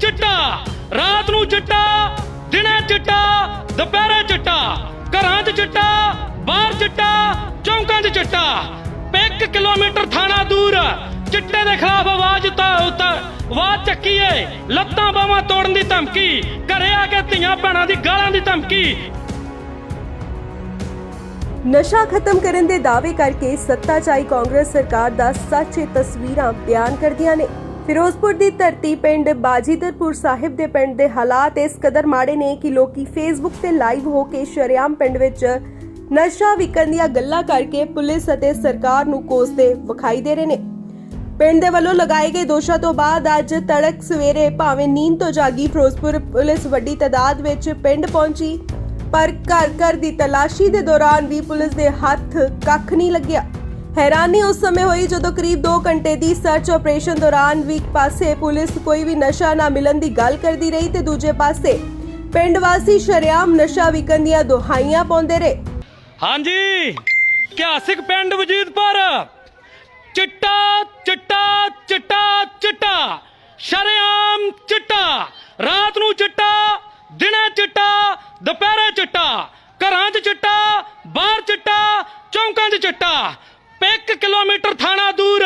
ਚਿੱਟਾ, ਰਾਤ ਨੂੰ ਚਿੱਟਾ, ਦਿਨੇ ਚਿੱਟਾ, ਦੁਪਹਿਰੇ ਚਿੱਟਾ, ਘਰਾਂ 'ਚ ਚਿੱਟਾ, ਬਾਹਰ ਚਿੱਟਾ, ਚੌਂਕਾਂ 'ਚ ਚਿੱਟਾ। 1 ਕਿਲੋਮੀਟਰ ਥਾਣਾ ਦੂਰ, ਚਿੱਟੇ ਦੇ ਖਿਲਾਫ ਆਵਾਜ਼ ਤਾਂ ਉਤਾ ਆਵਾਜ਼ ਚੱਕੀ ਏ ਲੱਤਾਂ ਬਾਹਾਂ ਤੋੜਨ ਦੀ ਧਮਕੀ, ਘਰੇ ਆ ਕੇ ਧੀਆਂ ਭੈਣਾਂ ਦੀ ਗਾਲਾਂ ਦੀ ਧਮਕੀ। ਨਸ਼ਾ ਖਤਮ ਕਰਨ ਦੇ ਦਾਅਵੇ ਕਰਕੇ ਸੱਤਾ 'ਚ ਆਈ ਕਾਂਗਰਸ ਸਰਕਾਰ ਦਾ ਸੱਚ ਤਸਵੀਰਾਂ ਬਿਆਨ ਕਰਦੀਆਂ ਨੇ। ਫਿਰੋਜ਼ਪੁਰ ਦੀ ਧਰਤੀ ਪਿੰਡ ਬਾਜੀਦਰਪੁਰ ਸਾਹਿਬ ਦੇ ਪਿੰਡ ਦੇ ਹਾਲਾਤ ਇਸ ਕਦਰ ਮਾੜੇ ਨੇ ਕਿ ਲੋਕੀ ਫੇਸਬੁੱਕ ਤੇ ਲਾਈਵ ਹੋ ਕੇ ਸ਼ਰਿਆਮ ਪਿੰਡ ਵਿੱਚ ਨਸ਼ਾ ਵਿਕਣ ਦੀਆਂ ਗੱਲਾਂ ਕਰਕੇ ਪੁਲਿਸ ਅਤੇ ਸਰਕਾਰ ਨੂੰ ਕੋਸਦੇ ਵਿਖਾਈ ਦੇ ਰਹੇ ਨੇ। ਪਿੰਡ ਦੇ ਵੱਲੋਂ ਲਗਾਏ ਗਏ ਦੋਸ਼ਾਂ ਤੋਂ ਬਾਅਦ ਅੱਜ ਤੜਕ ਸਵੇਰੇ ਭਾਵੇਂ ਨੀਂਦ ਤੋਂ ਜਾਗੀ, ਫਿਰੋਜ਼ਪੁਰ ਪੁਲਿਸ ਵੱਡੀ ਤਾਦਾਦ ਵਿੱਚ ਪਿੰਡ ਪਹੁੰਚੀ, ਪਰ ਘਰ ਘਰ ਦੀ ਤਲਾਸ਼ੀ ਦੇ ਦੌਰਾਨ ਵੀ ਪੁਲਿਸ ਦੇ ਹੱਥ ਕੱਖ ਨਹੀਂ ਲੱਗਿਆ। ਹੈਰਾਨੀ ਉਸ ਸਮੇਂ ਹੋਈ ਜਦੋਂ ਕਰੀਬ 2 ਘੰਟੇ ਦੀ ਸਰਚ ਆਪਰੇਸ਼ਨ ਦੌਰਾਨ ਵੀ ਇੱਕ ਪਾਸੇ ਪੁਲਿਸ ਕੋਈ ਵੀ ਨਸ਼ਾ ਨਾ ਮਿਲਣ ਦੀ ਗੱਲ ਕਰਦੀ ਰਹੀ ਤੇ ਦੂਜੇ ਪਾਸੇ ਪਿੰਡ ਵਾਸੀ ਸ਼ਰੇਆਮ ਨਸ਼ਾ ਵਿਕਣ ਦੀਆਂ ਦੁਹਾਈਆਂ ਪਾਉਂਦੇ ਰਹੇ। ਹਾਂਜੀ, ਇਤਿਹਾਸਿਕ ਪਿੰਡ ਵਜੀਦਪੁਰ। ਚਿੱਟਾ ਚਿੱਟਾ ਚਿੱਟਾ ਚਿੱਟਾ। ਸ਼ਰੇਆਮ ਚਿੱਟਾ। ਰਾਤ ਨੂੰ ਚਿੱਟਾ ਦਿਨੇ ਚਿੱਟਾ ਦੁਪਹਿਰੇ ਚਿੱਟਾ ਘਰਾਂ 'ਚ ਚਿੱਟਾ ਬਾਹਰ ਚਿੱਟਾ ਚੌਂਕਾਂ 'ਚ ਚਿੱਟਾ 1 ਕਿਲੋਮੀਟਰ ਥਾਣਾ ਦੂਰ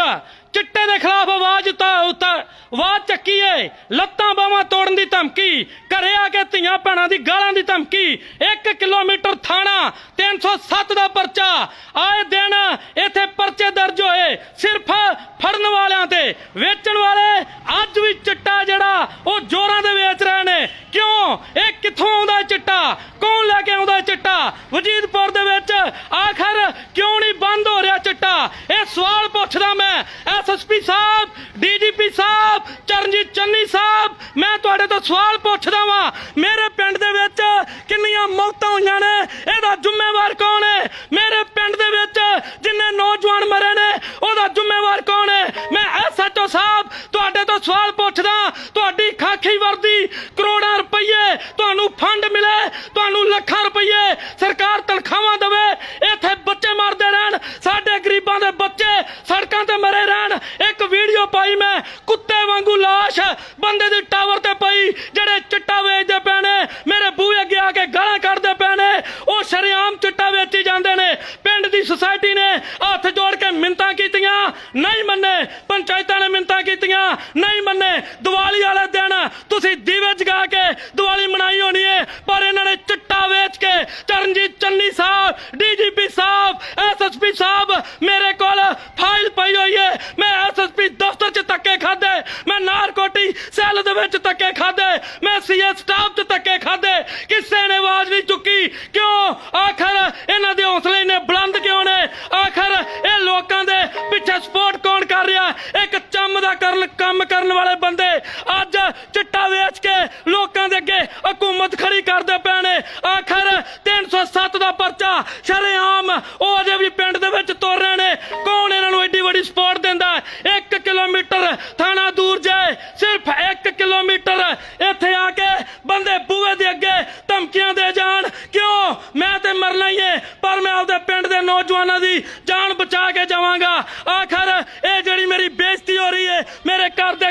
ਚਿੱਟੇ ਦੇ ਖਿਲਾਫ ਆਵਾਜ਼ ਤਾਂ ਉਤਾ ਆਵਾਜ਼ ਚੱਕੀ ਏ ਲੱਤਾਂ ਬਾਹਾਂ ਤੋੜਨ ਦੀ ਧਮਕੀ ਘਰੇ ਆ ਕੇ ਧੀਆਂ ਭੈਣਾਂ ਦੀ ਗਾਲਾਂ ਦੀ ਧਮਕੀ 1 ਕਿਲੋਮੀਟਰ ਥਾਣਾ 307 ਦਾ ਪਰਚਾ ਆਏ ਦਿਨ ਇੱਥੇ ਪਰਚੇ ਦਰਜ ਹੋਏ ਸਿਰਫ ਫੜਨ ਵਾਲਿਆਂ ਤੇ ਵੇਚਣ ਵਾਲੇ ਅੱਜ ਵੀ ਚਿੱਟਾ ਜਿਹੜਾ ਉਹ ਜ਼ੋਰਾਂ ਦੇ ਵੇਚ ਰਹੇ ਨੇ ਕਿਉਂ ਇਹ ਕਿੱਥੋਂ ਆਉਂਦਾ ਹੈ ਚਿੱਟਾ ਕੌਣ ਲੈ ਕੇ ਆਉਂਦਾ ਹੈ ਚਿੱਟਾ ਵਜੀਦਪੁਰ ਦੇ ਵਿੱਚ ਆਖਰ ਕਿਉਂ ਨਹੀਂ ਬੰਦ ਹੋ ਰਿਹਾ ਚਿੱਟਾ ਇਹ ਸਵਾਲ ਪੁੱਛਦਾ ਮੈਂ ਐਸਐਸਪੀ ਸਾਹਿਬ ਡੀਜੀਪੀ ਸਾਹਿਬ ਚਰਨਜੀਤ ਚੰਨੀ ਸਾਹਿਬ ਮੈਂ ਤੁਹਾਡੇ ਤੋਂ ਸਵਾਲ ਪੁੱਛਦਾ ਵਾਂ ਮੇਰੇ ਪਿੰਡ ਦੇ ਵਿੱਚ ਕਿੰਨੀਆਂ ਮੌਤਾਂ ਹੋਈਆਂ ਨੇ ਇਹਦਾ ਜ਼ਿੰਮੇਵਾਰ ਕੌਣ ਹੈ ਮੇਰੇ ਪਿੰਡ ਦੇ ਵਿੱਚ ਜਿੰਨੇ ਨੌਜਵਾਨ ਮਰੇ ਨੇ ਉਹਦਾ ਜ਼ਿੰਮੇਵਾਰ ਕੌਣ ਹੈ ਮੈਂ ਐਸਐਚਓ ਸਾਹਿਬ ਤੁਹਾਡੇ ਤੋਂ ਸਵਾਲ ਪੁੱਛਦਾ ਤੁਹਾਡੀ ਖਾਖੀ ਵਰਦੀ ਕਰੋੜਾਂ ਰੁਪਏ ਤੁਹਾਨੂੰ ਫੰਡ ਮਿਲੇ ਤੁਹਾਨੂੰ ਲੱਖਾਂ ਰੁਪਏ ਸਰਕਾਰ ਤਨਖਾਹਾਂ ਦੇਵੇ ਇੱਥੇ ਬੱਚੇ ਮਰਦੇ ਰਹਿਣ ਸਾਡੇ ਗਰੀਬਾਂ ਦੇ ਬੱਚੇ ਸੜਕਾਂ ਤੇ ਮਰੇ ਰਹਿਣ ਇੱਕ ਵੀਡੀਓ ਪਾਈ ਮੈਂ ਕੁੱਤੇ ਵਾਂਗੂ ਲਾਸ਼ ਬੰਦੇ ਦੀ ਟਾਵਰ ਤੇ ਪਈ ਜਿਹੜੇ ਚਿੱਟਾ ਵੇਚਦੇ ਪਏ ਨੇ ਮੇਰੇ ਬੂਹੇ ਅੱਗੇ ਆ ਕੇ ਗਾਲਾਂ ਕੱਢਦੇ ਪਏ ਨੇ ਉਹ ਸ਼ਰੇਆਮ ਚਿੱਟਾ ਵੇਚੀ ਜਾਂਦੇ ਨੇ ਪਿੰਡ ਦੀ ਸੁਸਾਇਟੀ ਨੇ ਹੱਥ ਜੋੜ ਕੇ ਮਿੰਤਾਂ ਕੀਤੀਆਂ ਨਹੀਂ ਮੰਨੇ, ਪੰਚਾਇਤਾਂ ਨੇ ਮਿੰਤਾ ਕੀਤੀਆਂ, ਨਹੀਂ ਮੰਨੇ। ਦੀਵਾਲੀ ਵਾਲੇ ਦਿਨ ਤੁਸੀਂ ਦੀਵੇ ਜਗਾ ਕੇ ਦੀਵਾਲੀ ਮਨਾਈ ਹੋਣੀ ਹੈ ਪਰ ਇਹਨਾਂ ਨੇ ਚਿੱਟਾ ਵੇਚ ਕੇ ਚਰਨਜੀਤ ਚੰਨੀ ਸਾਹਿਬ, ਡੀਜੀਪੀ ਸਾਹਿਬ ਐਸਐਸਪੀ ਸਾਹਿਬ ਮੇਰੇ ਕੋਲ ਫਾਈਲ ਪਈ ਹੋਈ ਹੈ ਮੈਂ ਐਸਐਸਪੀ ਦਫ਼ਤਰ 'ਚ ਧੱਕੇ ਖਾਦੇ ਮੈਂ ਨਾਰਕੋਟੀ ਸੈੱਲ ਦੇ ਵਿੱਚ ਧੱਕੇ ਖਾਦੇ ਮੈਂ ਸੀਐਸ ਸਟਾਫ 'ਚ ਧੱਕੇ ਖਾਦੇ ਕਿਸੇ ਨੇ ਆਵਾਜ਼ ਨਹੀਂ ਚੁੱਕੀ। ਕਿਉਂ? ਆਖਰ ਇਹਨਾਂ ਦੇ ਹੌਸਲੇ ਨੇ ਬੁਲੰਦ ਕਿਉਂ ਨੇ? ਆਖਰ ਇਹ ਲੋਕਾਂ ਦੇ ਪਿੱਛੇ ਸਪੋਰਟ ਕੌਣ ਕਰ ਰਿਹਾ? ਇੱਕ ਚੰਮ ਦਾ ਕਰਨ, ਕੰਮ ਕਰਨ ਵਾਲੇ ਬੰਦੇ ਅੱਜ ਚਿੱਟਾ ਵੇਚ ਕੇ ਲੋਕਾਂ ਦੇ ਅੱਗੇ ਹਕੂਮਤ ਖੜੀ ਕਰਦੇ ਪਏ ਨੇ। ਆਖਰ 307 ਦਾ ਪਰਚਾ ਸ਼ਰੇਆਮ ਉਹ ਅਜੇ ਵੀ ਪਿੰਡ ਦੇ ਵਿੱਚ ਤੁਰ ਰਹੇ ਨੇ। ਕੌਣ ਇਹਨਾਂ ਨੂੰ ਐਡੀ ਵੱਡੀ ਸਪੋਰਟ ਦਿੰਦਾ? 1 ਕਿਲੋਮੀਟਰ ਥਾਣਾ ਦੂਰ ਜਾਏ ਸਿਰਫ 1 ਕਿਲੋਮੀਟਰ ਇੱਥੇ ਆ ਕੇ ਬੰਦੇ ਬੂਹੇ ਦੇ ਅੱਗੇ ਧਮਕੀਆਂ ਦੇ ਮੈਂ ਤੇ ਮਰਨਾ ਹੀ ਹੈ ਪਰ ਮੈਂ ਆਪਦੇ ਪਿੰਡ ਦੇ ਨੌਜਵਾਨਾਂ ਦੀ ਜਾਨ ਬਚਾ ਕੇ ਜਾਵਾਂਗਾ। ਆਖਰ ਇਹ ਜਿਹੜੀ ਮੇਰੀ ਬੇਇੱਜ਼ਤੀ ਹੋ ਰਹੀ ਹੈ ਮੇਰੇ ਘਰ ਦੇ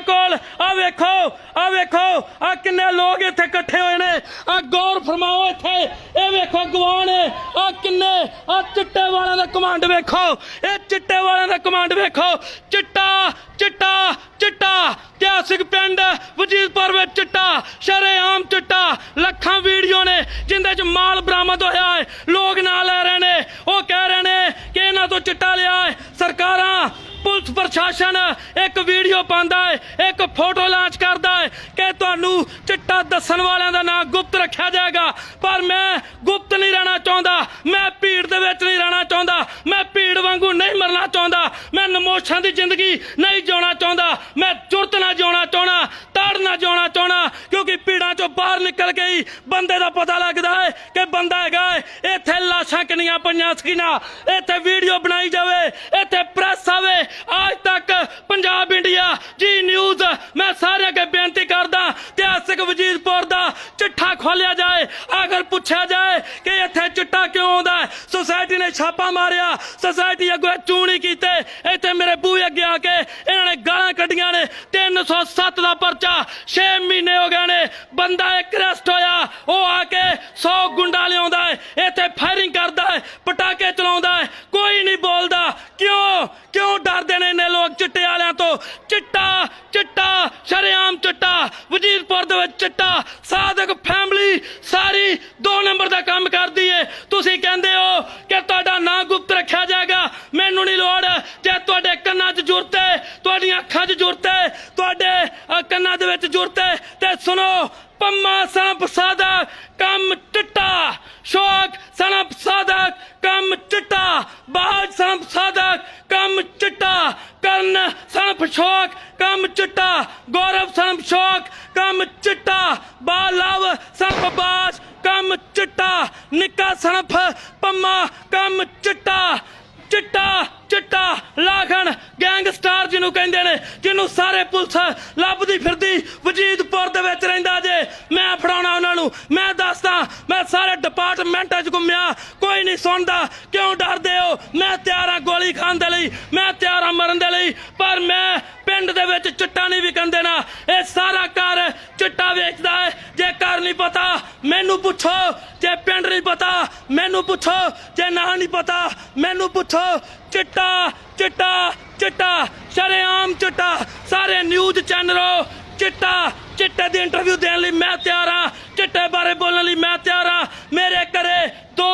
ਵੇਖੋ ਆ ਵੇਖੋ ਆ ਕਿੰਨੇ ਲੋਕ ਇੱਥੇ ਇਕੱਠੇ ਹੋਏ ਨੇ। ਆ ਗੌਰ ਫਰਮਾਓ ਇੱਥੇ। ਇਹ ਵੇਖੋ ਗਵਾਨ ਆ ਕਿੰਨੇ ਆ ਚਿੱਟੇ ਵਾਲਿਆਂ ਦਾ ਕਮਾਂਡ ਵੇਖੋ। ਇਹ ਚਿੱਟੇ ਵਾਲਿਆਂ ਦਾ ਕਮਾਂਡ ਵੇਖੋ। ਚਿੱਟਾ ਚਿੱਟਾ ਚਿੱਟਾ। ਇਤਿਹਾਸਿਕ ਪਿੰਡ ਵਜੀਦਪੁਰ ਵਿੱਚ ਚਿੱਟਾ, ਸ਼ਰੇਆਮ ਚਿੱਟਾ। ਲੱਖਾਂ ਵੀਡੀਓ ਨੇ, ਜਿੰਦੇ ਚ ਮਾਲ ਬਰਾਮਦ ਹੋਇਆ ਹੈ। ਲੋਕ ਨਾਲ ਲੈ ਰਹੇ ਨੇ। ਉਹ ਕਹਿ ਰਹੇ ਨੇ ਕਿ ਇਹਨਾਂ ਤੋਂ ਚਿੱਟਾ ਲਿਆ ਹੈ। ਸਰਕਾਰਾਂ, ਪੁਲਿਸ ਪ੍ਰਸ਼ਾਸਨ ਇੱਕ ਵੀਡੀਓ ਪਾਉਂਦਾ ਹੈ ਇੱਕ ਫੋਟੋ ਲਾਂਚ ਕਰਦਾ ਹੈ ਕਿ ਤੁਹਾਨੂੰ ਚਿੱਟਾ ਦੱਸਣ ਵਾਲਿਆਂ ਦਾ ਨਾਂ ਗੁਪਤ ਰੱਖਿਆ ਜਾਏਗਾ। ਪਰ ਮੈਂ ਗੁਪਤ ਨਹੀਂ ਰਹਿਣਾ ਚਾਹੁੰਦਾ। ਮੈਂ ਭੀੜ ਦੇ ਵਿੱਚ ਨਹੀਂ ਰਹਿਣਾ ਚਾਹੁੰਦਾ। ਮੈਂ ਭੀੜ ਵਾਂਗੂ ਨਹੀਂ ਮਰਨਾ ਚਾਹੁੰਦਾ। ਮੈਂ ਨਮੋਸ਼ਾਂ ਦੀ ਜ਼ਿੰਦਗੀ ਨਹੀਂ ਜਿਉਣਾ ਚਾਹੁੰਦਾ। ਮੈਂ ਜੁਰਤ ਨਾਲ ਜਿਉਣਾ ਚਾਹਣਾ ਤੜ ਨਾਲ ਜਿਉਣਾ ਚਾਹਣਾ ਕਿਉਂਕਿ ਭੀੜਾਂ ਚੋਂ ਬਾਹਰ ਨਿਕਲ ਗਈ ਬੰਦੇ ਦਾ ਪਤਾ ਲੱਗਦਾ ਹੈ ਕਿ ਬੰਦਾ ਹੈਗਾ ਇੱਥੇ ਲਾਸ਼ਾਂ ਕਿੰਨੀਆਂ ਪਈਆਂ ਸਕੀਨਾ। ਇੱਥੇ ਵੀਡੀਓ ਬਣਾਈ ਜਾਵੇ। ਇੱਥੇ ਪ੍ਰੈਸ ਆਵੇ। ਅੱਜ ਤੱਕ ਪੰਜਾਬ ਇੰਡੀਆ ਜੀ ਨਿਊਜ਼ ਮੈਂ ਸਾਰਿਆਂ ਅੱਗੇ ਬੇਨਤੀ ਕਰਦਾ ਵਜੀਦਪੁਰ ਦਾ ਚਿੱਠਾ ਖੋਲਿਆ ਜਾਏ, ਅਗਰ ਪੁੱਛਿਆ ਜਾਏ ਕਿ ਇੱਥੇ ਚਿੱਟਾ ਕਿਉਂ ਆਉਂਦਾ ਸੋਸਾਇਟੀ ਨੇ ਛਾਪਾ ਮਾਰਿਆ ਸੁਸਾਇਟੀ ਅੱਗੇ ਚੂਣੀ ਕੀਤੇ, ਇੱਥੇ ਮੇਰੇ ਬੂਹੇ ਅੱਗੇ ਆ ਕੇ ਇਹਨਾਂ ਨੇ ਗਾਲਾਂ ਕੱਢੀਆਂ ਨੇ 307 ਦਾ ਪਰਚਾ 6 ਮਹੀਨੇ ਹੋ ਗਏ ਨੇ, ਬੰਦਾ ਇੱਕ ਅਰੈਸਟ ਹੋਇਆ, ਉਹ ਆ ਕੇ 100 ਗੁੰਡਾ ਪੰਮਾ ਸੰਪ ਸਾਧਕ ਕੰਮ ਚਿੱਟਾ ਸ਼ੌਕ ਸੰਪ ਸਾਧਕ ਕੰਮ ਚਿੱਟਾ ਬਾਜ ਸੰਪ ਸਾਧਕ ਕੰਮ ਚਿੱਟਾ ਕਰਨ ਸੰਪ ਸ਼ੌਕ ਕੰਮ ਚਿੱਟਾ ਗੌਰਵ ਸੰਪ ਸ਼ੌਕ ਕੰਮ ਚਿੱਟਾ ਬਾਲਵ ਸੰਪ ਬਾਜ ਕੰਮ ਚਿੱਟਾ ਨਿੱਕਾ ਸੰਪ ਪੰਮਾ, ਕੰਮ ਚਿੱਟਾ ਚਿੱਟਾ ਚਿੱਟਾ ਲਾਖਣ ਗੈਂਗਸਟਰ ਜਿਹਨੂੰ ਕਹਿੰਦੇ ਨੇ, ਜਿਹਨੂੰ ਸਾਰੇ ਪੁਲਿਸ ਲੱਭਦੀ ਫਿਰਦੀ ਵਜੀਦਪੁਰ ਦੇ ਵਿੱਚ ਰਹਿੰਦਾ ਡਿਪਾਰਟਮੈਂਟਾਂ ਕੋਈ ਨਹੀਂ ਸੁਣਦਾ। ਕਿਉਂ ਡਰਦੇ ਹੋ? ਮੈਂ ਤਿਆਰ ਹਾਂ ਗੋਲੀ ਖਾਣ ਦੇ ਲਈ, ਮੈਂ ਤਿਆਰ ਹਾਂ ਮਰਨ ਦੇ ਲਈ, ਪਰ ਮੈਂ ਪਿੰਡ ਦੇ ਵਿੱਚ ਚਿੱਟਾ ਨਹੀਂ ਵਿਕਣ ਦੇਣਾ ਇਹ ਸਾਰਾ ਘਰ ਚਿੱਟਾ ਵੇਚਦਾ ਹੈ। ਜੇ ਘਰ ਨਹੀਂ ਪਤਾ, ਮੈਨੂੰ ਪੁੱਛੋ। ਜੇ ਪਿੰਡ ਨਹੀਂ ਪਤਾ, ਮੈਨੂੰ ਪੁੱਛੋ। ਜੇ ਨਾਂ ਨਹੀਂ ਪਤਾ, ਮੈਨੂੰ ਪੁੱਛੋ। ਚਿੱਟਾ ਚਿੱਟਾ ਚਿੱਟਾ, ਸ਼ਰੇਆਮ ਚਿੱਟਾ। ਸਾਰੇ ਨਿਊਜ਼ ਚੈਨਲੋ ਚਿੱਟਾ, ਚਿੱਟੇ ਦੀ ਇੰਟਰਵਿਊ ਦੇਣ ਲਈ ਮੈਂ ਤਿਆਰ ਹਾਂ। ਚਿੱਟੇ ਬਾਰੇ ਬੋਲਣ ਲਈ ਮੈਂ ਤਿਆਰ ਹਾਂ। ਮੇਰੇ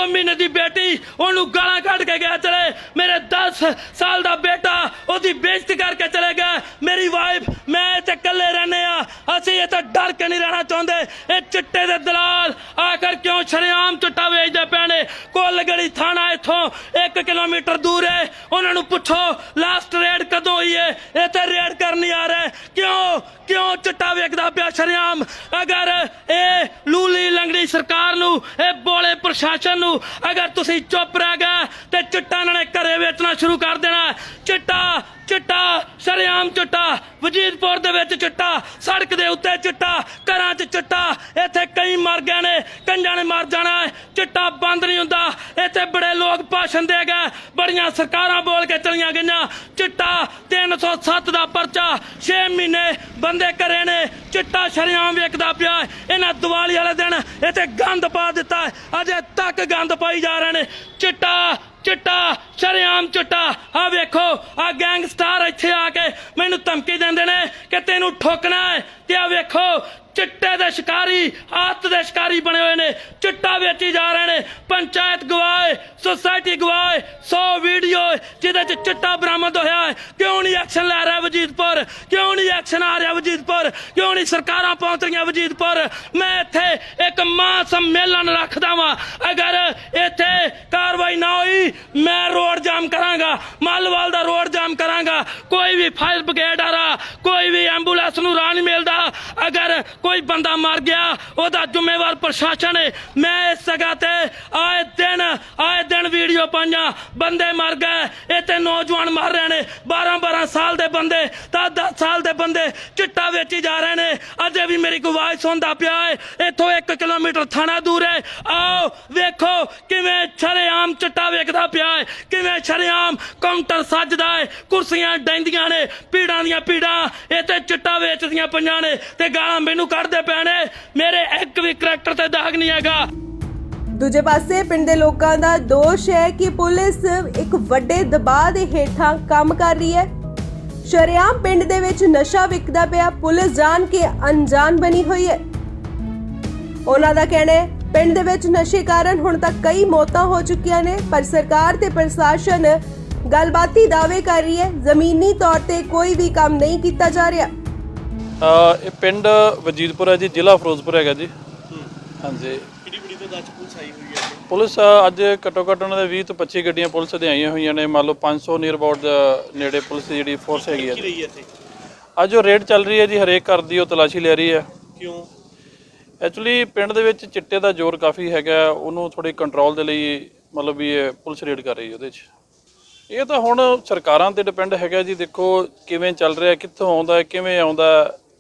ਘਰੇ 2 ਮਹੀਨੇ ਦੀ ਬੇਟੀ, ਉਹਨੂੰ ਗਾਲਾਂ ਕੱਢ ਕੇ ਗਿਆ ਚਲੇ। ਮੇਰੇ 10 ਸਾਲ ਦਾ ਬੇਟਾ, ਉਹਦੀ ਬੇਇੱਜ਼ਤੀ ਕਰਕੇ ਚਲੇ ਗਿਆ। ਮੇਰੀ ਵਾਈਫ ਮੈਂ ਇੱਥੇ ਇਕੱਲੇ ਰਹਿੰਦੇ ਆ। ਅਸੀਂ ਇੱਥੇ ਡਰ ਕੇ ਨਹੀਂ ਰਹਿਣਾ ਚਾਹੁੰਦੇ। ਇਹ ਚਿੱਟੇ ਦੇ ਦਲਾਲ ਆਖਰ ਕਿਉਂ ਸ਼ਰੇਆਮ ਚਿੱਟਾ ਵੇਚਦੇ ਪੈਣੇ ਕੋਲ ਕੋਲਗੜੀ ਥਾਣਾ ਇੱਥੋਂ 1 ਕਿਲੋਮੀਟਰ ਦੂਰ ਹੈ। ਉਹਨਾਂ ਨੂੰ ਪੁੱਛੋ ਲਾਸਟ ਰੇਡ ਕਦੋਂ ਹੋਈ ਹੈ? ਇੱਥੇ ਰੇਡ ਕਰਨੀ ਆ ਰਹੇ। ਕਿਉਂ? ਕਿਉਂ ਚਿੱਟਾ ਵੇਖਦਾ ਪਿਆ ਸ਼ਰੇਆਮ? ਅਗਰ ਇਹ ਲੂਲੀ ਲੰਗੜੀ ਸਰਕਾਰ ਨੂੰ, ਇਹ ਬੋਲੇ ਪ੍ਰਸ਼ਾਸਨ ਨੂੰ ਅਗਰ ਤੁਸੀਂ ਚੁੱਪ ਰਹਿ ਗਏ ਤੇ ਚਿੱਟਾ ਇਹਨਾਂ ਨੇ ਘਰੇ ਵੇਚਣਾ ਸ਼ੁਰੂ ਕਰ ਦੇਣਾ ਚਿੱਟਾ ਚਿੱਟਾ, ਸ਼ਰੇਆਮ ਚਿੱਟਾ, ਵਜੀਦਪੁਰ ਦੇ ਵਿੱਚ ਚਿੱਟਾ, ਸੜਕ ਦੇ ਉੱਤੇ ਚਿੱਟਾ, ਘਰਾਂ 'ਚ ਚਿੱਟਾ, ਇੱਥੇ ਕਈ ਮਰ ਗਏ ਨੇ ਕੰਜਾਂ ਨੇ ਮਰ ਜਾਣਾ ਚਿੱਟਾ ਬੰਦ ਨਹੀਂ ਹੁੰਦਾ, ਇੱਥੇ ਬੜੇ ਲੋਕ ਭਾਸ਼ਣ ਦੇ ਗਏ, ਬੜੀਆਂ ਸਰਕਾਰਾਂ ਬੋਲ ਕੇ ਚਲੀਆਂ ਗਈਆਂ, ਚਿੱਟਾ 307 ਦਾ ਪਰਚਾ 6 ਮਹੀਨੇ ਬੰਦੇ ਕਰੇ ਨੇ, ਚਿੱਟਾ ਸ਼ਰੇਆਮ ਵੇਖਦਾ ਪਿਆ ਇਹਨਾਂ ਦੀਵਾਲੀ ਵਾਲੇ ਦਿਨ ਇੱਥੇ ਗੰਦ ਪਾ ਦਿੱਤਾ ਅਜੇ ਤੱਕ ਗੰਦ ਪਾਈ ਜਾ ਰਹੇ ਨੇ, ਚਿੱਟਾ ਚਿੱਟਾ, ਸ਼ਰੇਆਮ ਚਿੱਟਾ। ਆ ਵੇਖੋ ਆ ਗੈਂਗਸਟਰ ਇੱਥੇ ਆ ਕੇ ਮੈਨੂੰ ਧਮਕੀ ਦਿੰਦੇ ਨੇ ਕਿ ਤੈਨੂੰ ਠੋਕਣਾ ਹੈ। ਤੇ ਆ ਵੇਖੋ ਚਿੱਟੇ ਦੇ ਸ਼ਿਕਾਰੀ, ਆਤ ਦੇ ਸ਼ਿਕਾਰੀ ਬਣੇ ਹੋਏ ਨੇ। ਚਿੱਟਾ ਵੇਚੀ ਜਾ ਰਹੇ ਨੇ। ਪੰਚਾਇਤ ਗਵਾਏ ਸੁਸਾਇਟੀ ਗਵਾਏ 100 ਵੀਡੀਓ ਜਿਹਦੇ ਚ ਚਿੱਟਾ ਬਰਾਮਦ ਹੋਇਆ ਹੈ। ਕਿਉਂ ਨਹੀਂ ਐਕਸ਼ਨ ਲੈ ਰਿਹਾ ਵਜੀਦਪੁਰ? ਕਿਉਂ ਨਹੀਂ ਐਕਸ਼ਨ ਆ ਰਿਹਾ ਵਜੀਦਪੁਰ? ਕਿਉਂ ਨਹੀਂ ਸਰਕਾਰਾਂ ਪਹੁੰਚ ਰਹੀਆਂ ਵਜੀਦਪੁਰ? ਮੈਂ ਇੱਥੇ ਇੱਕ ਮਾਂ ਸੰਮੇਲਨ ਰੱਖਦਾ ਵਾਂ। ਅਗਰ ਇੱਥੇ ਕਾਰਵਾਈ ਨਾ ਹੋਈ, ਮੈਂ ਰੋਡ ਜਾਮ ਕਰਾਂਗਾ। ਮਾਲਵਾਲ ਦਾ ਰੋਡ ਜਾਮ ਕਰਾਂਗਾ। ਕੋਈ ਵੀ ਫਾਇਰ ਬ੍ਰਿਗੇਡ ਆ ਕੋਈ ਵੀ ਐਂਬੂਲੈਂਸ ਨੂੰ ਰਾਹ ਨਹੀਂ ਮਿਲਦਾ। ਅਗਰ ਕੋਈ ਬੰਦਾ ਮਰ ਗਿਆ, ਉਹਦਾ ਜ਼ਿੰਮੇਵਾਰ ਪ੍ਰਸ਼ਾਸਨ ਹੈ। ਮੈਂ ਇਸ ਜਗ੍ਹਾ ਤੇ ਆਏ ਦਿਨ ਆਏ ਦਿਨ ਵੀਡੀਓ ਪਾਈਆਂ, ਬੰਦੇ ਮਰ ਗਏ। ਇੱਥੇ ਨੌਜਵਾਨ ਮਰ ਰਹੇ ਨੇ 12 12 ਸਾਲ ਦੇ ਬੰਦੇ ਤਾਂ 10 ਸਾਲ ਦੇ ਬੰਦੇ ਚਿੱਟਾ ਵੇਚੀ ਜਾ ਰਹੇ ਨੇ। ਅਜੇ ਵੀ ਮੇਰੀ ਕੋਈ ਆਵਾਜ਼ ਸੁਣਦਾ ਪਿਆ ਹੈ, ਇੱਥੋਂ 1 ਕਿਲੋਮੀਟਰ ਥਾਣਾ ਦੂਰ ਹੈ। ਆਓ, ਵੇਖੋ ਕਿਵੇਂ ਛਰੇਆਮ ਚਿੱਟਾ ਵੇਖਦਾ ਪਿਆ ਹੈ, ਕਿਵੇਂ ਛਰੇਆਮ ਕਾਊਂਟਰ ਸੱਜਦਾ ਹੈ। ਕੁਰਸੀਆਂ ਡੈਂਦੀਆਂ ਨੇ ਪੀੜਾਂ ਦੀਆਂ ਪੀੜਾਂ ਇੱਥੇ ਚਿੱਟਾ ਵੇਚਦੀਆਂ ਪਈਆਂ ਨੇ ਤੇ ਗਾਲਾਂ ਮੈਨੂੰ ਕੱਢਦੇ ਪਏ ਨੇ। ਮੇਰੇ ਇੱਕ ਵੀ ਕਰੈਕਟਰ ਤੇ ਦਾਗ ਨਹੀਂ ਹੈਗਾ। ਦੂਜੇ ਪਾਸੇ ਪਿੰਡ ਦੇ ਲੋਕਾਂ ਦਾ ਦੋਸ਼ ਹੈ ਕਿ ਪੁਲਿਸ ਇੱਕ ਵੱਡੇ ਦਬਾਅ ਦੇ ਹੇਠਾਂ ਕੰਮ ਕਰ ਰਹੀ ਹੈ। ਸ਼ਰੇਆਮ ਪਿੰਡ ਦੇ ਵਿੱਚ ਨਸ਼ਾ ਵਿਕਦਾ ਪਿਆ। ਪੁਲਿਸ ਜਾਣ ਕੇ ਅਣਜਾਣ ਬਣੀ ਹੋਈ ਹੈ। ਉਹਨਾਂ ਦਾ ਕਹਿਣਾ ਹੈ, ਪਿੰਡ ਦੇ ਵਿੱਚ ਨਸ਼ੇ ਕਾਰਨ ਹੁਣ ਤੱਕ ਕਈ ਮੌਤਾਂ ਹੋ ਚੁੱਕੀਆਂ ਨੇ, ਪਰ ਸਰਕਾਰ ਤੇ ਪ੍ਰਸ਼ਾਸਨ ਗੱਲਬਾਤੀ ਦਾਅਵੇ ਕਰ ਰਹੀ ਹੈ। ਜ਼ਮੀਨੀ ਤੌਰ ਤੇ ਕੋਈ ਵੀ ਕੰਮ ਨਹੀਂ ਕੀਤਾ ਜਾ ਰਿਹਾ। ਇਹ ਪਿੰਡ ਵਜੀਦਪੁਰ ਹੈ ਜੀ ਜ਼ਿਲ੍ਹਾ ਫਿਰੋਜ਼ਪੁਰ ਹੈਗਾ ਜੀ। ਹਾਂਜੀ। ਕਿਹੜੀ ਪੁਲਿਸ ਆਈ ਹੋਈ ਹੈ ਪੁਲਿਸ ਅ, ਅੱਜ ਘੱਟੋ ਘੱਟ ਉਹਨਾਂ ਦੇ 20 ਤੋਂ 25 ਗੱਡੀਆਂ ਪੁਲਿਸ ਦੀਆਂ ਆਈਆਂ ਹੋਈਆਂ ਨੇ। ਮੰਨ ਲਓ 500 ਨੀਅਰ ਅਬਾਊਟ ਨੇੜੇ ਪੁਲਿਸ ਦੀ ਜਿਹੜੀ ਫੋਰਸ ਹੈਗੀ ਹੈ ਕੀ ਰਹੀ ਹੈ ਇੱਥੇ? ਅੱਜ ਉਹ ਰੇਡ ਚੱਲ ਰਹੀ ਹੈ ਜੀ ਹਰੇਕ ਘਰ ਦੀ ਉਹ ਤਲਾਸ਼ੀ ਲੈ ਰਹੀ ਹੈ। ਕਿਉਂ? ਐਕਚੁਅਲੀ ਪਿੰਡ ਦੇ ਵਿੱਚ ਚਿੱਟੇ ਦਾ ਜ਼ੋਰ ਕਾਫੀ ਹੈਗਾ। ਉਹਨੂੰ ਥੋੜੀ ਕੰਟਰੋਲ ਦੇ ਲਈ ਮਤਲਬ ਵੀ ਇਹ ਪੁਲਿਸ ਰੇਡ ਕਰ ਰਹੀ ਹੈ ਉਹਦੇ 'ਚ। ਇਹ ਤਾਂ ਹੁਣ ਸਰਕਾਰਾਂ ਤੇ ਡਿਪੈਂਡ ਹੈਗਾ ਜੀ। ਦੇਖੋ ਕਿਵੇਂ ਚੱਲ ਰਿਹਾ ਕਿੱਥੋਂ ਆਉਂਦਾ ਕਿਵੇਂ ਆਉਂਦਾ।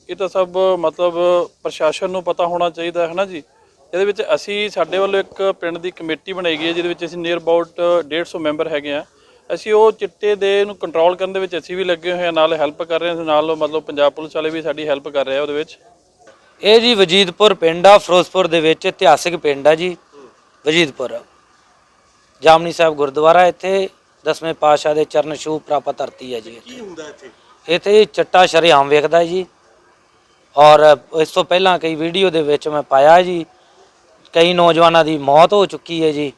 ਇਹ ਤਾਂ ਸਭ ਮਤਲਬ ਪ੍ਰਸ਼ਾਸਨ ਨੂੰ ਪਤਾ ਹੋਣਾ ਚਾਹੀਦਾ ਹੈ ਨਾ ਜੀ। ਇਹਦੇ ਵਿੱਚ ਅਸੀਂ ਸਾਡੇ ਵੱਲੋਂ ਇੱਕ ਪਿੰਡ ਦੀ ਕਮੇਟੀ ਬਣਾਈ ਗਈ ਹੈ ਜਿਹਦੇ ਵਿੱਚ ਅਸੀਂ ਨੀਅਰ ਅਬਾਊਟ 150 ਮੈਂਬਰ ਹੈਗੇ ਆ ਅਸੀਂ ਉਹ ਚਿੱਟੇ ਦੇ ਨੂੰ ਕੰਟਰੋਲ ਕਰਨ ਦੇ ਵਿੱਚ ਅਸੀਂ ਵੀ ਲੱਗੇ ਹੋਏ ਹਾਂ ਨਾਲ ਹੈਲਪ ਕਰ ਰਹੇ ਹਾਂ ਨਾਲ ਮਤਲਬ ਪੰਜਾਬ ਪੁਲਿਸ ਵਾਲੇ ਵੀ ਸਾਡੀ ਹੈਲਪ ਕਰ ਰਹੇ ਆ ਉਹਦੇ ਵਿੱਚ। ਇਹ ਜੀ ਵਜੀਦਪੁਰ ਪਿੰਡ ਆ ਫਿਰੋਜ਼ਪੁਰ ਦੇ ਵਿੱਚ ਇਤਿਹਾਸਿਕ ਪਿੰਡ ਆ ਜੀ ਵਜੀਦਪੁਰ। ਜਾਮਨੀ ਸਾਹਿਬ ਗੁਰਦੁਆਰਾ ਇੱਥੇ ਦਸਵੇਂ ਪਾਤਸ਼ਾਹ ਦੇ ਚਰਨ ਛੂਹ ਪ੍ਰਾਪਤ ਧਰਤੀ ਹੈ ਜੀ ਕੀ ਹੁੰਦਾ ਇੱਥੇ? ਇੱਥੇ ਚਿੱਟਾ ਸ਼ਰੇਆਮ ਵੇਖਦਾ ਜੀ। ਔਰ ਇਸ ਤੋਂ ਪਹਿਲਾਂ ਕਈ ਵੀਡੀਓ ਦੇ ਵਿੱਚ ਮੈਂ ਪਾਇਆ ਜੀ। ਕਈ ਨੌਜਵਾਨਾਂ ਦੀ ਮੌਤ ਹੋ ਚੁੱਕੀ ਹੈ ਜੀ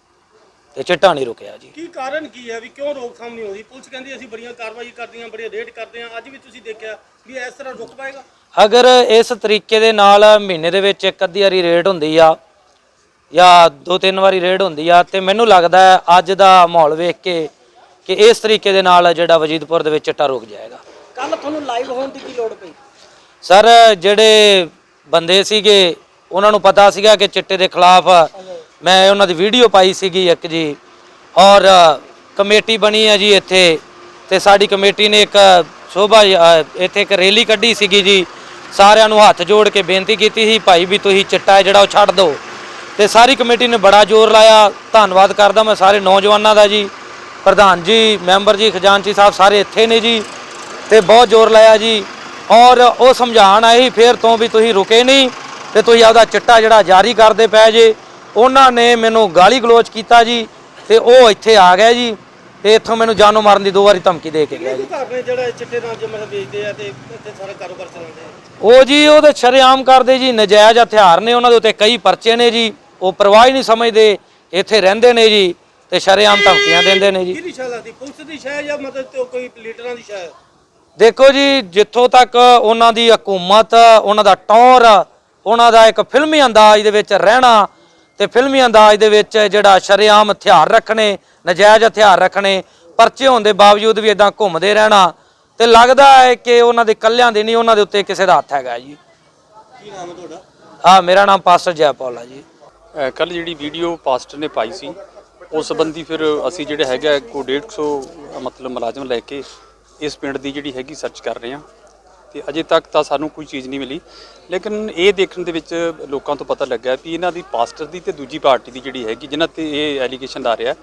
ਤੇ ਚਿੱਟਾ ਨਹੀਂ ਰੁਕਿਆ ਜੀ। ਕੀ ਕਾਰਨ ਕੀ ਹੈ ਵੀ ਕਿਉਂ ਰੋਕਥਾਮ ਨਹੀਂ ਹੁੰਦੀ ਪੁਲਿਸ ਕਹਿੰਦੀ ਅਸੀਂ ਬੜੀਆਂ ਕਾਰਵਾਈ ਕਰਦੀਆਂ ਬੜੀਆਂ ਰੇਡ ਕਰਦੇ ਹਾਂ। ਅੱਜ ਵੀ ਤੁਸੀਂ ਦੇਖਿਆ ਵੀ ਇਸ ਤਰ੍ਹਾਂ ਰੁਕ ਪਾਏਗਾ? ਅਗਰ ਇਸ ਤਰੀਕੇ ਦੇ ਨਾਲ ਮਹੀਨੇ ਦੇ ਵਿੱਚ ਇੱਕ ਅੱਧੀ ਵਾਰੀ ਰੇਡ ਹੁੰਦੀ ਆ ਜਾਂ ਦੋ ਤਿੰਨ ਵਾਰੀ ਰੇਡ ਹੁੰਦੀ ਆ ਤੇ ਮੈਨੂੰ ਲੱਗਦਾ ਹੈ ਅੱਜ ਦਾ ਮਾਹੌਲ ਵੇਖ ਕੇ ਕਿ ਇਸ ਤਰੀਕੇ ਦੇ ਨਾਲ ਜਿਹੜਾ ਵਜੀਦਪੁਰ ਦੇ ਵਿੱਚ ਚਿੱਟਾ ਰੁਕ ਜਾਏਗਾ। ਕੱਲ ਤੁਹਾਨੂੰ ਲਾਈਵ ਹੋਣ ਦੀ ਕੀ ਲੋੜ ਪਈ? ਸਰ, ਜਿਹੜੇ ਬੰਦੇ ਸੀਗੇ, ਉਹਨਾਂ ਨੂੰ ਪਤਾ ਸੀਗਾ ਕਿ ਚਿੱਟੇ ਦੇ ਖਿਲਾਫ ਮੈਂ ਉਹਨਾਂ ਦੀ ਵੀਡੀਓ ਪਾਈ ਸੀਗੀ ਇੱਕ ਜੀ। ਔਰ, ਕਮੇਟੀ ਬਣੀ ਹੈ ਜੀ ਇੱਥੇ। ਤੇ ਸਾਡੀ ਕਮੇਟੀ ਨੇ ਇੱਕ ਸ਼ੋਭਾ ਇੱਥੇ ਇੱਕ ਰੈਲੀ ਕੱਢੀ ਸੀਗੀ ਜੀ। ਸਾਰਿਆਂ ਨੂੰ ਹੱਥ ਜੋੜ ਕੇ ਬੇਨਤੀ ਕੀਤੀ ਸੀ, ਭਾਈ ਵੀ ਤੁਸੀਂ ਚਿੱਟਾ ਜਿਹੜਾ ਉਹ ਛੱਡ ਦਿਓ। ਤੇ ਸਾਰੀ ਕਮੇਟੀ ਨੇ ਬੜਾ ਜ਼ੋਰ ਲਾਇਆ। ਧੰਨਵਾਦ ਕਰਦਾ ਮੈਂ ਸਾਰੇ ਨੌਜਵਾਨਾਂ ਦਾ ਜੀ। ਪ੍ਰਧਾਨ ਜੀ, ਮੈਂਬਰ ਜੀ, ਖਜ਼ਾਨਚੀ ਸਾਹਿਬ ਸਾਰੇ ਇੱਥੇ ਨੇ ਜੀ। ਤੇ ਬਹੁਤ ਜ਼ੋਰ ਲਾਇਆ ਜੀ। ਔਰ ਉਹ ਸਮਝਾਣ ਆਏ ਫੇਰ ਤੋਂ ਵੀ ਤੁਸੀਂ ਰੁਕੇ ਨਹੀਂ ਤੇ ਤੁਸੀਂ ਆਪਦਾ ਚਿੱਟਾ ਜਿਹੜਾ ਜਾਰੀ ਕਰਦੇ ਪਏ ਜੇ ਉਹਨਾਂ ਨੇ ਮੈਨੂੰ ਗਾਲੀ ਗਲੋਚ ਕੀਤਾ ਜੀ ਤੇ ਉਹ ਇੱਥੇ ਆ ਗਏ ਜੀ ਤੇ ਇੱਥੋਂ ਮੈਨੂੰ ਜਾਨੋਂ ਮਾਰਨ ਦੀ ਦੋ ਵਾਰੀ ਧਮਕੀ ਦੇ ਕੇ ਗਏ ਜੀ। ਘਰ ਨੇ ਜਿਹੜਾ ਚਿੱਟੇ ਨਾਲ ਜਿਵੇਂ ਵੇਚਦੇ ਆ ਤੇ ਇੱਥੇ ਸਾਰਾ ਕਾਰੋਬਾਰ ਚਲਾਉਂਦੇ ਆ? ਉਹ ਜੀ ਉਹਦੇ ਸ਼ਰੇਆਮ ਕਰਦੇ ਜੀ ਨਜਾਇਜ਼ ਹਥਿਆਰ ਨੇ ਉਹਨਾਂ ਦੇ ਉੱਤੇ ਕਈ ਪਰਚੇ ਨੇ ਜੀ ਉਹ ਪਰਵਾਹ ਹੀ ਨਹੀਂ ਸਮਝਦੇ ਇੱਥੇ ਰਹਿੰਦੇ ਨੇ ਜੀ ਤੇ ਸ਼ਰੇਆਮ ਧਮਕੀਆਂ ਦਿੰਦੇ ਨੇ ਜੀ। ਕਿਹਦੀ ਸ਼ਾਹ ਲੱਗਦੀ? ਪੁਲਿਸ ਦੀ ਸ਼ਾਹ ਜਾਂ ਮਤਲਬ ਕੋਈ ਲੀਡਰਾਂ ਦੀ ਸ਼ਾਹ? ਦੇਖੋ ਜੀ ਜਿੱਥੋਂ ਤੱਕ ਉਹਨਾਂ ਦੀ ਹਕੂਮਤ ਉਹਨਾਂ ਦਾ ਟੌਰ ਉਹਨਾਂ ਦਾ ਇੱਕ ਫਿਲਮੀ ਅੰਦਾਜ਼ ਦੇ ਵਿੱਚ ਰਹਿਣਾ ਤੇ ਫਿਲਮੀ ਅੰਦਾਜ਼ ਦੇ ਵਿੱਚ ਜਿਹੜਾ ਸ਼ਰੇਆਮ ਹਥਿਆਰ ਰੱਖਣੇ ਨਜਾਇਜ਼ ਹਥਿਆਰ ਰੱਖਣੇ ਪਰਚੇ ਹੋਣ ਦੇ ਬਾਵਜੂਦ ਵੀ ਇਦਾਂ ਘੁੰਮਦੇ ਰਹਿਣਾ ਤੇ ਲੱਗਦਾ ਹੈ ਕਿ ਉਹਨਾਂ ਦੇ ਕੱਲਿਆਂ ਦੇ ਨਹੀਂ ਉਹਨਾਂ ਦੇ ਉੱਤੇ ਕਿਸੇ ਦਾ ਹੱਥ ਹੈਗਾ ਜੀ। ਕੀ ਨਾਮ ਹੈ ਤੁਹਾਡਾ? ਆ ਮੇਰਾ ਨਾਮ ਪਾਸਟਰ ਜੈਪਾਲ ਆ ਜੀ। ਕੱਲ ਜਿਹੜੀ ਵੀਡੀਓ ਪਾਸਟਰ ਨੇ ਪਾਈ ਸੀ ਉਸ ਸੰਬੰਧੀ ਫਿਰ ਅਸੀਂ ਜਿਹੜੇ ਹੈਗਾ ਕੋ 150 ਮਤਲਬ ਮੁਲਾਜ਼ਮ ਲੈ ਕੇ ਇਸ ਪਿੰਡ ਦੀ ਜਿਹੜੀ ਹੈਗੀ ਸਰਚ ਕਰ ਰਹੇ ਹਾਂ ਤੇ ਅਜੇ ਤੱਕ ਤਾਂ ਸਾਨੂੰ ਕੋਈ ਚੀਜ਼ ਨਹੀਂ ਮਿਲੀ। ਲੇਕਿਨ ਇਹ ਦੇਖਣ ਦੇ ਵਿੱਚ ਲੋਕਾਂ ਤੋਂ ਪਤਾ ਲੱਗਾ ਵੀ ਇਹਨਾਂ ਦੀ ਪਾਸਟਰ ਦੀ ਤੇ ਦੂਜੀ ਪਾਰਟੀ ਦੀ ਜਿਹੜੀ ਹੈਗੀ, ਜਿਨ੍ਹਾਂ ਤੇ ਇਹ ਐਲੀਗੇਸ਼ਨ ਆ ਰਿਹਾ,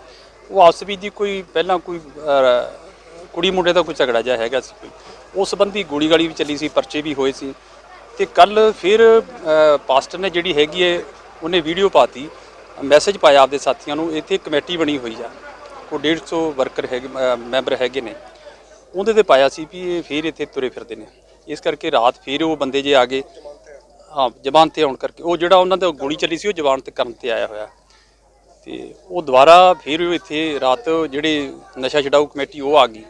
ਉਹ ਆਪਸ ਵਿੱਚ ਦੀ ਕੋਈ ਪਹਿਲਾਂ ਕੋਈ ਕੁੜੀ ਮੁੰਡੇ ਦਾ ਕੋਈ ਝਗੜਾ ਜਿਹਾ ਹੈਗਾ ਸੀ ਕੋਈ। ਉਸ ਸੰਬੰਧੀ ਗੋਲੀ ਗਾਲੀ ਵੀ ਚੱਲੀ ਸੀ, ਪਰਚੇ ਵੀ ਹੋਏ ਸੀ। ਤੇ ਕੱਲ ਫਿਰ ਪਾਸਟਰ ਨੇ ਜਿਹੜੀ ਹੈਗੀ ਹੈ, ਉਹਨੇ ਵੀਡੀਓ ਪਾਤੀ ਮੈਸੇਜ ਪਾਇਆ ਆਪਦੇ ਸਾਥੀਆਂ ਨੂੰ, ਇੱਥੇ ਕਮੇਟੀ ਬਣੀ ਹੋਈ ਆ। ਕੋ 150 ਵਰਕਰ ਹੈਗੇ ਮੈਂਬਰ ਹੈਗੇ ਨੇ। ਉਹਦੇ ਤੇ ਪਾਇਆ ਸੀ ਵੀ ਇਹ ਫਿਰ ਇੱਥੇ ਤੁਰੇ ਫਿਰਦੇ ਨੇ। ਇਸ ਕਰਕੇ ਰਾਤ ਫਿਰ ਉਹ ਬੰਦੇ ਜੇ ਆ ਗਏ, ਹਾਂ, ਜ਼ਬਾਨ ਤੇ ਆਉਣ ਕਰਕੇ। ਉਹ ਜਿਹੜਾ ਉਹਨਾਂ ਦਾ ਗੋਲੀ ਚੱਲੀ ਸੀ, ਉਹ ਜ਼ਬਾਨ ਤੇ ਕਰਨ ਤੇ ਆਇਆ ਹੋਇਆ। ਤੇ ਉਹ ਦੁਬਾਰਾ ਫਿਰ ਇੱਥੇ ਰਾਤ ਜਿਹੜੇ ਨਸ਼ਾ ਛਡਾਊ ਕਮੇਟੀ ਉਹ ਆ ਗਈ।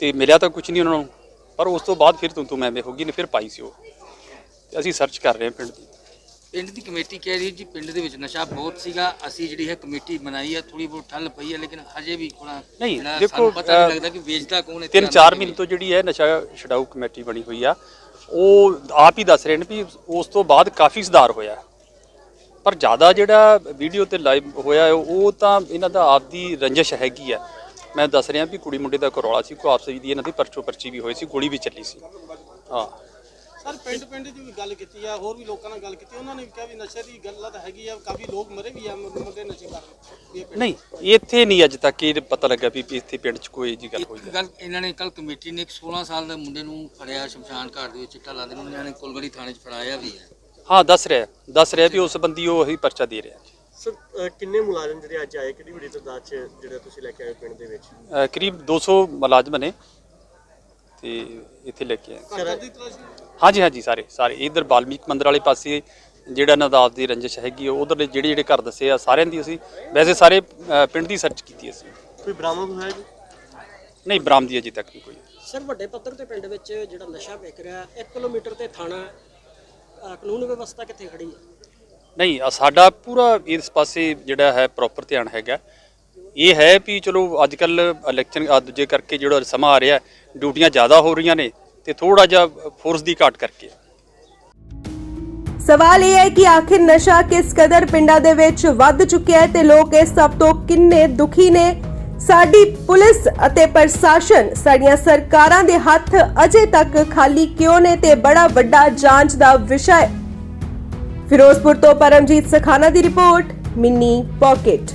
ਤੇ ਮਿਲਿਆ ਤਾਂ ਕੁਝ ਨਹੀਂ ਉਹਨਾਂ ਨੂੰ, ਪਰ ਉਸ ਤੋਂ ਬਾਅਦ ਫਿਰ ਤੂੰ ਤੂੰ ਮੈਂ ਮੈਂ ਹੋ ਗਈ ਨੇ, ਫਿਰ ਪਾਈ ਸੀ ਉਹ। ਤੇ ਅਸੀਂ ਸਰਚ ਕਰ ਰਹੇ ਹਾਂ ਪਿੰਡ ਦੀ। ਪਿੰਡ ਦੀ ਕਮੇਟੀ ਕਹਿ ਰਹੀ ਜੀ ਪਿੰਡ ਦੇ ਵਿੱਚ ਨਸ਼ਾ ਬਹੁਤ ਸੀਗਾ। ਅਸੀਂ ਜਿਹੜੀ ਹੈ ਕਮੇਟੀ ਬਣਾਈ ਹੈ ਥੋੜੀ ਬਹੁਤ ਠੱਲ ਪਈ ਹੈ ਲੇਕਿਨ ਹਜੇ ਵੀ ਥੋੜਾ ਨਹੀਂ, ਦੇਖੋ, ਪਤਾ ਨਹੀਂ ਅਹ, ਲੱਗਦਾ ਕਿ ਵੇਚਦਾ ਕੌਣ ਹੈ ਤਿੰਨ ਚਾਰ ਮਹੀਨੇ ਤੋਂ ਜਿਹੜੀ ਹੈ ਨਸ਼ਾ ਛਡਾਊ ਕਮੇਟੀ ਬਣੀ ਹੋਈ ਆ। ਉਹ ਆਪ ਹੀ ਦੱਸ ਰਹੇ ਨੇ ਵੀ ਉਸ ਤੋਂ ਬਾਅਦ ਕਾਫੀ ਸੁਧਾਰ ਹੋਇਆ। ਪਰ ਜ਼ਿਆਦਾ ਜਿਹੜਾ ਵੀਡੀਓ ਤੇ ਲਾਈਵ ਹੋਇਆ ਹੈ, ਉਹ ਤਾਂ ਇਹਨਾਂ ਦਾ ਆਪਦੀ ਰੰਜਿਸ਼ ਹੈਗੀ ਆ। ਮੈਂ ਦੱਸ ਰਿਹਾ ਵੀ ਕੁੜੀ ਮੁੰਡੇ ਦਾ ਕਰੌਲਾ ਸੀ ਕੋ ਆਪਸ ਵਿੱਚ ਦੀ ਇਹਨਾਂ ਦੀ ਪਰਚੋ ਪਰਚੀ ਵੀ ਹੋਈ ਸੀ ਗੋਲੀ ਵੀ ਚੱਲੀ ਸੀ। ਹਾਂ। ਸਰ ਪਿੰਡ ਪਿੰਡ ਦੀ ਵੀ ਗੱਲ ਕੀਤੀ ਆ ਹੋਰ ਵੀ ਲੋਕਾਂ ਨਾਲ ਗੱਲ ਕੀਤੀ ਉਹਨਾਂ ਨੇ ਵੀ ਕਿਹਾ ਵੀ ਨਸ਼ੇ ਦੀ ਗੱਲ ਤਾਂ ਹੈਗੀ ਆ ਕਾਫੀ ਲੋਕ ਮਰੇ ਵੀ ਆ ਮੁੰਡੇ ਨਸ਼ੇ ਪਿੰਡ- ਨਹੀਂ ਇੱਥੇ ਨਹੀਂ ਅੱਜ ਤੱਕ ਇਹ ਪਤਾ ਲੱਗਾ ਵੀ ਇੱਥੇ ਪਿੰਡ 'ਚ ਕੋਈ ਜੀ ਗੱਲ ਹੋਈ ਇੱਕ ਗੱਲ ਇਹਨਾਂ ਨੇ ਕੱਲ ਕਮੇਟੀ ਨੇ ਇੱਕ 16 ਸਾਲ ਦੇ ਮੁੰਡੇ ਨੂੰ ਫੜਿਆ ਸ਼ਮਸ਼ਾਨ ਘਾਟ ਦੇ ਵਿੱਚ ਚਿੱਟਾ ਲਾਦੇ ਨੂੰ। ਇਹਨਾਂ ਨੇ ਕੁਲਗੜੀ ਥਾਣੇ 'ਚ ਫੜਾਇਆ ਵੀ ਹੈ। ਹਾਂ ਦੱਸ ਰਿਹਾ ਦੱਸ ਰਿਹਾ ਵੀ ਉਸ ਸੰਬੰਧੀ ਉਹ ਹੀ ਪਰਚਾ ਦੇ ਰਿਹਾ। ਸਰ ਕਿੰਨੇ ਮੁਲਾਜ਼ਮ ਜਿਹੜੇ ਅੱਜ ਆਏ? ਕਿਹੜੀ ਵੱਡੀ ਤਾਦਾਦ ਚ ਜਿਹੜਾ ਤੁਸੀਂ ਲੈ ਕੇ ਆਏ ਪਿੰਡ ਦੇ ਵਿੱਚ? ਕਰੀਬ 200 ਮੁਲਾਜ਼ਮ ਨੇ ਤੇ ਇੱਥੇ ਲੈ ਕੇ ਆਏ। ਹਾਂਜੀ ਹਾਂਜੀ ਸਾਰੇ ਸਾਰੇ। ਇਧਰ ਬਾਲਮੀਕ ਮੰਦਿਰ ਵਾਲੇ ਪਾਸੇ ਜਿਹੜਾ ਇਹਨਾਂ ਦਾ ਰੰਜਿਸ਼ ਹੈਗੀ ਉਧਰ ਦੇ ਜਿਹੜੇ ਜਿਹੜੇ ਘਰ ਦੱਸੇ ਆ ਸਾਰਿਆਂ ਦੀ ਅਸੀਂ ਵੈਸੇ ਸਾਰੇ ਅ, ਪਿੰਡ ਦੀ ਸਰਚ ਕੀਤੀ ਅਸੀਂ। ਕੋਈ ਬਰਾਮਦ ਹੋਇਆ ਜੀ? ਨਹੀਂ ਬਰਾਮਦੀ ਅਜੇ ਤੱਕ ਨਹੀਂ ਕੋਈ। ਸਰ ਵੱਡੇ ਪੱਧਰ ਤੇ ਪਿੰਡ ਵਿੱਚ ਜਿਹੜਾ ਨਸ਼ਾ ਵਿਕ ਰਿਹਾ 1 ਕਿਲੋਮੀਟਰ ਤੇ ਥਾਣਾ ਅਹ ਕਾਨੂੰਨ ਵਿਵਸਥਾ ਕਿੱਥੇ ਖੜੀ ਹੈ? ਨਹੀਂ ਅ, ਸਾਡਾ ਪੂਰਾ ਇਸ ਪਾਸੇ ਜਿਹੜਾ ਹੈ ਪ੍ਰੋਪਰ ਧਿਆਨ ਹੈਗਾ। ਇਹ ਹੈ ਵੀ ਚਲੋ ਅੱਜ ਕੱਲ ਇਲੈਕਸ਼ਨ ਆ ਦੂਜੇ ਕਰਕੇ ਜਿਹੜਾ ਸਮਾਂ ਆ ਰਿਹਾ ਡਿਊਟੀਆਂ ਜ਼ਿਆਦਾ ਹੋ ਰਹੀਆਂ ਨੇ। ਤੇ ਥੋੜਾ ਜਿਹਾ ਫੋਰਸ ਦੀ ਘਾਟ ਕਰਕੇ। ਸਵਾਲ ਇਹ ਹੈ ਕਿ ਆਖਿਰ ਨਸ਼ਾ ਕਿਸ ਕਦਰ ਪਿੰਡਾਂ ਦੇ ਵਿੱਚ ਵੱਧ ਚੁੱਕਿਆ ਹੈ ਤੇ ਲੋਕ ਇਸ ਸਭ ਤੋਂ ਕਿੰਨੇ ਦੁਖੀ ਨੇ? ਸਾਡੀ ਪੁਲਿਸ ਅਤੇ ਪ੍ਰਸ਼ਾਸਨ ਸਾਡੀਆਂ ਸਰਕਾਰਾਂ ਦੇ ਹੱਥ ਅਜੇ ਤੱਕ ਖਾਲੀ ਕਿਉਂ ਨੇ ਤੇ ਬੜਾ ਵੱਡਾ ਜਾਂਚ ਦਾ ਵਿਸ਼ਾ ਹੈ। ਫਿਰੋਜ਼ਪੁਰ ਤੋਂ ਪਰਮਜੀਤ ਸਖਾਨਾ ਦੀ ਰਿਪੋਰਟ, ਮਿੰਨੀ ਪਾਕਟ।